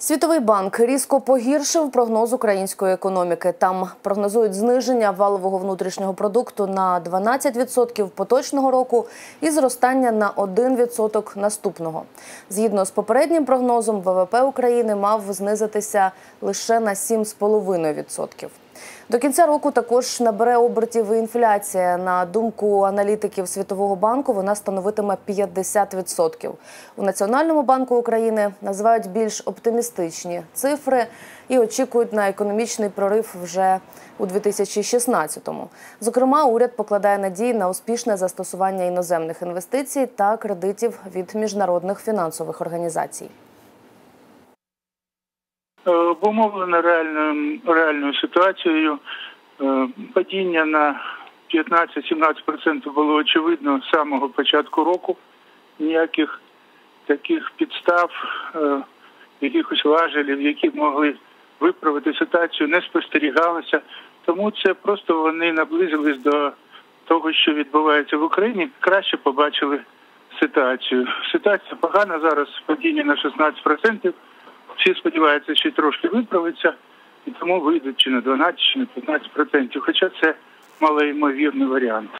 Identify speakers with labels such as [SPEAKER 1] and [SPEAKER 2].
[SPEAKER 1] Світовий банк різко погіршив прогноз української економіки. Там прогнозують зниження валового внутрішнього продукту на 12% поточного року і зростання на 1% наступного. Згідно з попереднім прогнозом, ВВП України мав знизитися лише на 7,5%. До кінця року також набере обертів і інфляція. На думку аналітиків Світового банку, вона становитиме 50%. У Національному банку України називають більш оптимістичні цифри і очікують на економічний прорив вже у 2016-му. Зокрема, уряд покладає надії на успішне застосування іноземних інвестицій та кредитів від міжнародних фінансових організацій.
[SPEAKER 2] Е, обумовлена реальною реальною ситуацією. Е, Падіння на 15-17% було очевидно з самого початку року. Ніяких таких підстав, е, якихось важелів, які могли виправити ситуацію, не спостерігалося. Тому це просто вони наблизились до того, що відбувається в Україні. Краще побачили ситуацію. Ситуація погана зараз. Падіння на 16%. Всі сподіваються, що трошки виправиться, і тому вийдуть чи на 12, чи на 15%, хоча це малоймовірний варіант.